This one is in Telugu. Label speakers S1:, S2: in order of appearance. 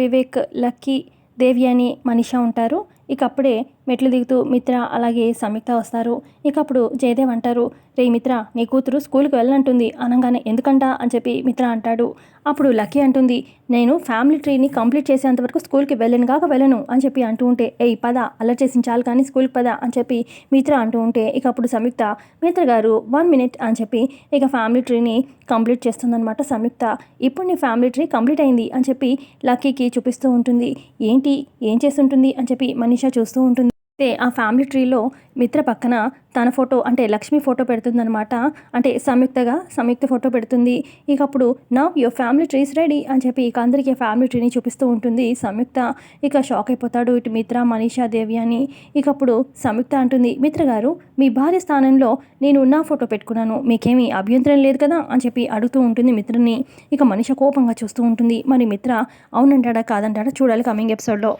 S1: వివేక్ లక్కీ దేవి అని మనిష ఉంటారు. ఇక అప్పుడే మెట్లు దిగుతూ మిత్ర అలాగే సంయుక్త వస్తారు. ఇక అప్పుడు జయదేవ్ అంటారు రే మిత్ర నీ కూతురు స్కూల్కి వెళ్ళనంటుంది. అనగానే ఎందుకంట? అని చెప్పి మిత్ర అంటాడు. అప్పుడు లక్కీ అంటుంది నేను ఫ్యామిలీ ట్రీని కంప్లీట్ చేసేంత వరకు స్కూల్కి వెళ్ళను కాక వెళ్ళను అని చెప్పి అంటూ ఉంటే ఏయ్ పద అల్లరి చేసిన చాలు కానీ స్కూల్కి పద అని చెప్పి మిత్ర అంటూ ఉంటే ఇక అప్పుడు సంయుక్త మిత్ర గారు వన్ మినిట్ అని చెప్పి ఇక ఫ్యామిలీ ట్రీని కంప్లీట్ చేస్తుందన్నమాట సంయుక్త. ఇప్పుడు నీ ఫ్యామిలీ ట్రీ కంప్లీట్ అయింది అని చెప్పి లక్కీకి చూపిస్తూ ఉంటుంది. ఏంటి? ఏం చేస్తుంటుంది? అని చెప్పి మనీషా చూస్తూ ఉంటుంది. అయితే ఆ ఫ్యామిలీ ట్రీలో మిత్ర పక్కన తన ఫోటో అంటే లక్ష్మి ఫోటో పెడుతుందనమాట అంటే సంయుక్తగా సంయుక్త ఫోటో పెడుతుంది. ఇక అప్పుడు నా యువర్ ఫ్యామిలీ ట్రీస్ రెడీ అని చెప్పి ఇక అందరికీ ఫ్యామిలీ ట్రీని చూపిస్తూ ఉంటుంది సంయుక్త. ఇక షాక్ అయిపోతాడు ఇటు మిత్ర మనీషా దేవి అని. ఇక అప్పుడు సంయుక్త అంటుంది మిత్ర గారు మీ భార్య స్థానంలో నేను నా ఫోటో పెట్టుకున్నాను. మీకేమీ అభ్యంతరం లేదు కదా? అని చెప్పి అడుగుతూ ఉంటుంది మిత్రని ఇక మనిషి కోపంగా చూస్తూ ఉంటుంది మరి మిత్ర అవునంటాడా కాదంటాడా? చూడాలి కమింగ్ ఎపిసోడ్లో